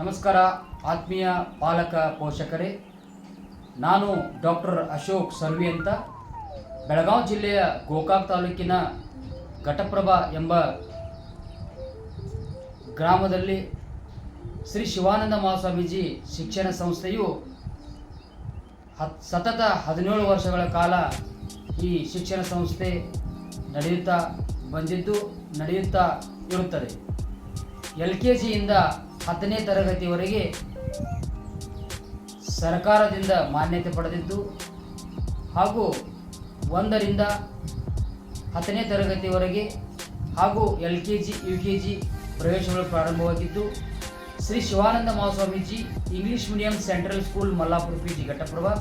ನಮಸ್ಕಾರ, ಆತ್ಮೀಯ ಪಾಲಕ ಪೋಷಕರೇ. ನಾನು ಡಾಕ್ಟರ್ ಅಶೋಕ್ ಸರ್ವಿ ಅಂತ. ಬೆಳಗಾವಿ ಜಿಲ್ಲೆಯ ಗೋಕಾಕ್ ತಾಲೂಕಿನ ಘಟಪ್ರಭಾ ಎಂಬ ಗ್ರಾಮದಲ್ಲಿ ಶ್ರೀ ಶಿವಾನಂದ ಮಹಾಸ್ವಾಮೀಜಿ ಶಿಕ್ಷಣ ಸಂಸ್ಥೆಯು ಹತ್, ಸತತ ಹದಿನೇಳು ವರ್ಷಗಳ ಕಾಲ ಈ ಶಿಕ್ಷಣ ಸಂಸ್ಥೆ ನಡೆಯುತ್ತಾ ಬಂದಿದ್ದು, ನಡೆಯುತ್ತಾ ಇರುತ್ತದೆ. ಎಲ್ ಕೆ ಜಿಯಿಂದ ಹತ್ತನೇ ತರಗತಿವರೆಗೆ ಸರ್ಕಾರದಿಂದ ಮಾನ್ಯತೆ ಪಡೆದಿದ್ದು ಹಾಗೂ ಒಂದರಿಂದ ಹತ್ತನೇ ತರಗತಿವರೆಗೆ ಹಾಗೂ L K G, U K G ಪ್ರವೇಶಗಳು ಪ್ರಾರಂಭವಾಗಿದ್ದು Shri Shivananda Mahaswamiji English medium central school Mallapura P G Ghataprabha